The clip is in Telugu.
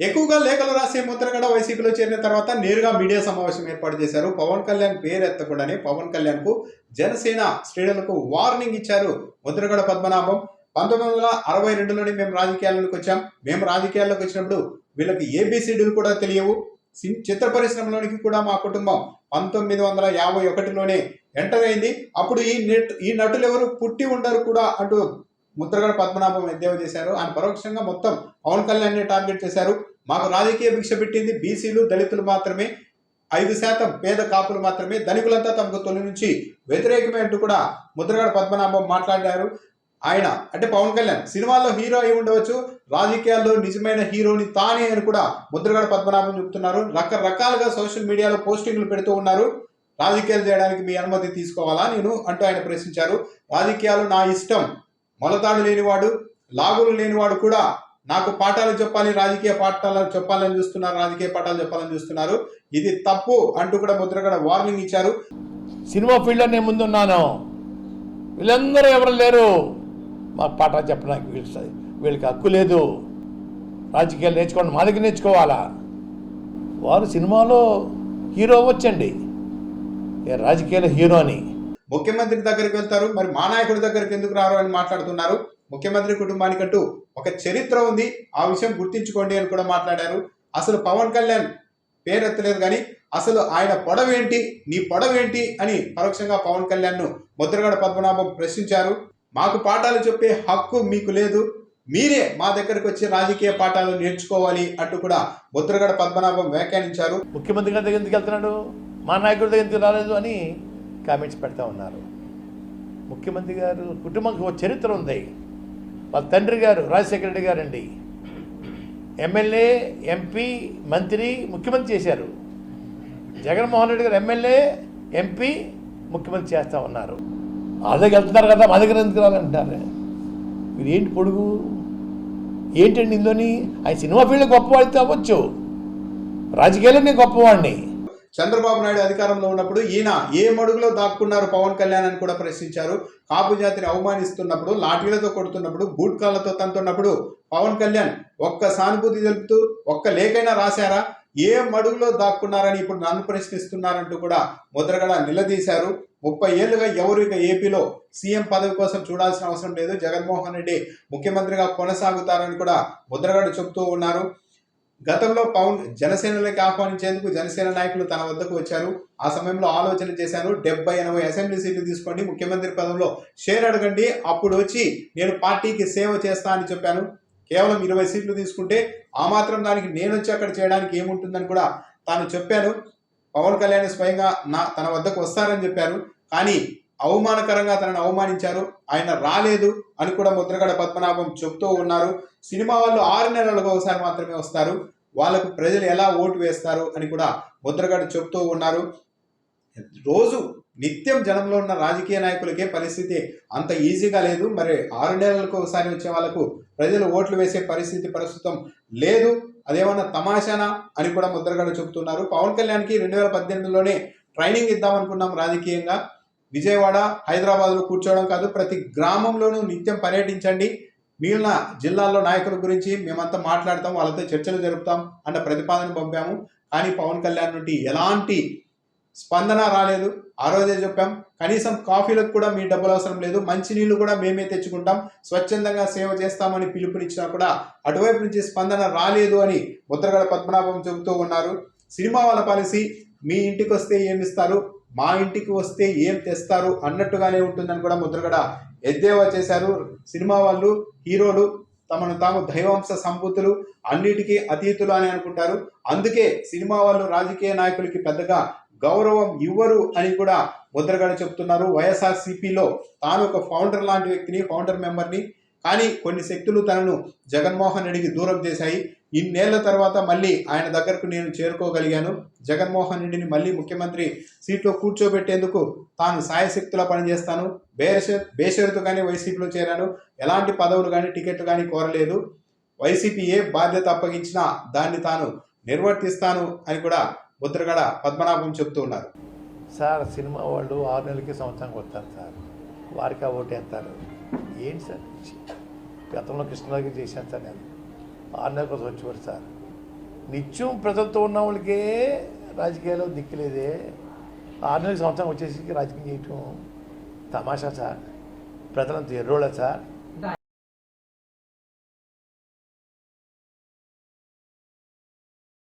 ఎక్కువగా లేఖలు రాసే ముద్రగడ వైసీపీలో చేరిన తర్వాత నేరుగా మీడియా సమావేశం ఏర్పాటు చేశారు. పవన్ కళ్యాణ్ పేరు ఎత్తకుండానే పవన్ కళ్యాణ్కు జనసేన శ్రేణులకు వార్నింగ్ ఇచ్చారు ముద్రగడ పద్మనాభం. పంతొమ్మిది వందల అరవై రెండులోనే మేము రాజకీయాల్లోకి వచ్చాం. మేము రాజకీయాల్లోకి వచ్చినప్పుడు వీళ్ళకి ఏబిసిడీలు కూడా తెలియవు. సిన్- చిత్ర పరిశ్రమలోనికి కూడా మా కుటుంబం పంతొమ్మిది వందల యాభై ఒకటిలోనే ఎంటర్ అయింది. అప్పుడు ఈ నెట్ ఈ నటులు ఎవరు పుట్టి ఉండరు కూడా అంటూ ముద్రగడ పద్మనాభం ఎద్దేవా చేశారు. ఆయన పరోక్షంగా మొత్తం పవన్ కళ్యాణ్ టార్గెట్ చేశారు. మాకు రాజకీయ భిక్ష పెట్టింది బీసీలు దళితులు మాత్రమే. ఐదు శాతం పేద కాపులు మాత్రమే. ధనికులంతా తమకు తొలి నుంచి వ్యతిరేకమే అంటూ కూడా ముద్రగడ పద్మనాభం మాట్లాడారు. ఆయన అంటే పవన్ కళ్యాణ్. సినిమాల్లో హీరో అయి ఉండవచ్చు. రాజకీయాల్లో నిజమైన హీరోని తానే అని కూడా ముద్రగడ పద్మనాభం చెప్తున్నారు రకరకాలుగా సోషల్ మీడియాలో పోస్టింగ్లు పెడుతూ ఉన్నారు. రాజకీయాలు చేయడానికి మీ అనుమతి తీసుకోవాలా నేను అంటూ ఆయన ప్రశ్నించారు. రాజకీయాలు నా ఇష్టం. మొలతాడు లేనివాడు లాగులు లేనివాడు కూడా నాకు పాఠాలు చెప్పాలి రాజకీయ పాఠాలు చెప్పాలని చూస్తున్నారు రాజకీయ పాఠాలు చెప్పాలని చూస్తున్నారు. ఇది తప్పు అంటూ కూడా ముద్రగడ వార్నింగ్ ఇచ్చారు. సినిమా ఫీల్డ్లో నేను ముందున్నాను. వీళ్ళందరూ ఎవరు లేరు. మాకు పాఠాలు చెప్పడానికి వీళ్ళు వీళ్ళకి హక్కు లేదు. రాజకీయాలు నేర్చుకోండి మా దగ్గర నేర్చుకోవాలా? వారు సినిమాలో హీరో అవ్వచ్చండి. ఏ రాజకీయాల హీరో అని. ముఖ్యమంత్రి దగ్గరికి వెళ్తారు మరి మా నాయకుడి దగ్గరికి ఎందుకు రారు అని మాట్లాడుతున్నారు? ముఖ్యమంత్రి కుటుంబానికంటూ ఒక చరిత్ర ఉంది. ఆ విషయం గుర్తించుకోండి అని కూడా మాట్లాడారు. అసలు పవన్ కళ్యాణ్ పేరెత్తలేదు కానీ అసలు ఆయన పొడవేంటి నీ పొడవేంటి అని పరోక్షంగా పవన్ కళ్యాణ్ను ముద్రగడ పద్మనాభం ప్రశ్నించారు. మాకు పాఠాలు చెప్పే హక్కు మీకు లేదు. మీరే మా దగ్గరకు వచ్చి రాజకీయ పాఠాలు నేర్చుకోవాలి అంటూ కూడా ముద్రగడ పద్మనాభం వ్యాఖ్యానించారు. ముఖ్యమంత్రి గారి దగ్గర వెళ్తున్నాడు? మా నాయకుడి దగ్గర రాలేదు అని కామెంట్స్ పెడతా ఉన్నారు. ముఖ్యమంత్రి గారు కుటుంబంకి ఒక చరిత్ర ఉంది. వాళ్ళ తండ్రి గారు రాజశేఖర రెడ్డి గారు అండి ఎమ్మెల్యే ఎంపీ మంత్రి ముఖ్యమంత్రి చేశారు. జగన్మోహన్ రెడ్డి గారు ఎమ్మెల్యే ఎంపీ ముఖ్యమంత్రి చేస్తూ ఉన్నారు. వాళ్ళ దగ్గర వెళ్తున్నారు కదా మా దగ్గర ఎందుకు రాలంటారు మీరు ఏంటి పొడుగు? ఏంటండి ఇందులోని? ఆయన సినిమా ఫీల్డ్ గొప్పవాడితే అవ్వచ్చు. రాజకీయాల్లో నేను గొప్పవాడిని. చంద్రబాబు నాయుడు అధికారంలో ఉన్నప్పుడు ఈయన ఏ మడుగులో దాక్కున్నారు పవన్ కళ్యాణ్ అని కూడా ప్రశ్నించారు. కాపు జాతిని అవమానిస్తున్నప్పుడు లాఠీలతో కొడుతున్నప్పుడు బూట్ కాళ్ళతో తంతున్నప్పుడు పవన్ కళ్యాణ్ ఒక్క సానుభూతి తెలుపుతూ ఒక్క లేఖైనా రాశారా? ఏ మడుగులో దాక్కున్నారని ఇప్పుడు నన్ను ప్రశ్నిస్తున్నారంటూ కూడా ముద్రగడ నిలదీశారు. ముప్పై ఏళ్ళుగా ఎవరు ఇక ఏపీలో సీఎం పదవి కోసం చూడాల్సిన అవసరం లేదు. జగన్మోహన్ రెడ్డి ముఖ్యమంత్రిగా కొనసాగుతారని కూడా ముద్రగడ చెబుతూ ఉన్నారు. గతంలో పవన్ జనసేనలోకి ఆహ్వానించేందుకు జనసేన నాయకులు తన వద్దకు వచ్చారు. ఆ సమయంలో ఆలోచన చేశాను డెబ్బై ఎనభై అసెంబ్లీ సీట్లు తీసుకోండి ముఖ్యమంత్రి పదంలో షేర్ అడగండి అప్పుడు వచ్చి నేను పార్టీకి సేవ చేస్తా అని చెప్పాను. కేవలం ఇరవై సీట్లు తీసుకుంటే ఆ మాత్రం దానికి నేను వచ్చి అక్కడ చేయడానికి ఏముంటుందని కూడా తాను చెప్పాను. పవన్ కళ్యాణ్ స్వయంగా నా తన వద్దకు వస్తారని చెప్పారు. కానీ అవమానకరంగా తనను అవమానించారు. ఆయన రాలేదు అని కూడా ముద్రగడ పద్మనాభం చెబుతూ ఉన్నారు. సినిమా వాళ్ళు ఆరు నెలలకు ఒకసారి మాత్రమే వస్తారు. వాళ్ళకు ప్రజలు ఎలా ఓటు వేస్తారు అని కూడా ముద్రగడ చెబుతూ ఉన్నారు. రోజు నిత్యం జనంలో ఉన్న రాజకీయ నాయకులకే పరిస్థితి అంత ఈజీగా లేదు. మరి ఆరు నెలలకు ఒకసారి వచ్చే వాళ్ళకు ప్రజలు ఓట్లు వేసే పరిస్థితి ప్రస్తుతం లేదు. అదేమన్నా తమాషానా అని కూడా ముద్రగడ చెబుతున్నారు పవన్ కళ్యాణ్కి రెండు వేల పద్దెనిమిదిలోనే ట్రైనింగ్ ఇద్దామనుకున్నాం రాజకీయంగా. విజయవాడ హైదరాబాద్లో కూర్చోవడం కాదు ప్రతి గ్రామంలోనూ నిత్యం పర్యటించండి. మిగిలిన జిల్లాల్లో నాయకుల గురించి మేమంతా మాట్లాడతాం వాళ్ళతో చర్చలు జరుపుతాం అన్న ప్రతిపాదన పంపాము. కానీ పవన్ కళ్యాణ్ నుండి ఎలాంటి స్పందన రాలేదు. ఆ రోజే చెప్పాం కనీసం కాఫీలకు కూడా మీ డబ్బులు అవసరం లేదు. మంచినీళ్ళు కూడా మేమే తెచ్చుకుంటాం. స్వచ్ఛందంగా సేవ చేస్తామని పిలుపునిచ్చినా కూడా అటువైపు నుంచి స్పందన రాలేదు అని ముద్రగడ పద్మనాభం చెబుతూ ఉన్నారు. సినిమా వాళ్ళ పాలసీ మీ ఇంటికి వస్తే ఏమి ఇస్తారు? మా ఇంటికి వస్తే ఏం తెస్తారు అన్నట్టుగానే ఉంటుందని కూడా ముద్రగడ ఎద్దేవా చేశారు. సినిమా వాళ్ళు హీరోలు తమను తాము దైవాంశ సంపూతులు అన్నిటికీ అతీతులు అని అనుకుంటారు. అందుకే సినిమా వాళ్ళు రాజకీయ నాయకులకి పెద్దగా గౌరవం ఇవ్వరు అని కూడా ముద్రగడ చెప్తున్నారు. వైఎస్ఆర్సీపీలో తాను ఒక ఫౌండర్ లాంటి వ్యక్తిని ఫౌండర్ మెంబర్ని కానీ కొన్ని శక్తులు తనను జగన్మోహన్ రెడ్డికి దూరం చేశాయి. ఇన్నేళ్ళ తర్వాత మళ్ళీ ఆయన దగ్గరకు నేను చేరుకోగలిగాను. జగన్మోహన్ రెడ్డిని మళ్ళీ ముఖ్యమంత్రి సీట్లో కూర్చోబెట్టేందుకు తాను సాయశక్తులా పనిచేస్తాను బేష బేషరతుగానే వైసీపీలో చేరాను. ఎలాంటి పదవులు కానీ టికెట్లు కానీ కోరలేదు. వైసీపీ ఏ బాధ్యత అప్పగించినా దాన్ని తాను నిర్వర్తిస్తాను అని కూడా ముద్రగడ పద్మనాభం చెప్తూ ఉన్నారు. సార్ సినిమా వాళ్ళు ఆరు నెలలకి సంవత్సరానికి వస్తారు సార్. వారికి ఆ ఓటు వేస్తారు ఏంటి సార్? గతంలో కృష్ణరాజుకి చేశాను సార్ నేను. ఆర్నర్ కోసం వచ్చేవాడు సార్. నిత్యం ప్రజలతో ఉన్న వాళ్ళకే రాజకీయాల్లో దిక్కులేదే. ఆర్నర్ సంవత్సరం వచ్చేసి రాజకీయం చేయటం తమాషా సార్. ప్రజలంతా ఎర్రోళ్ళ సార్.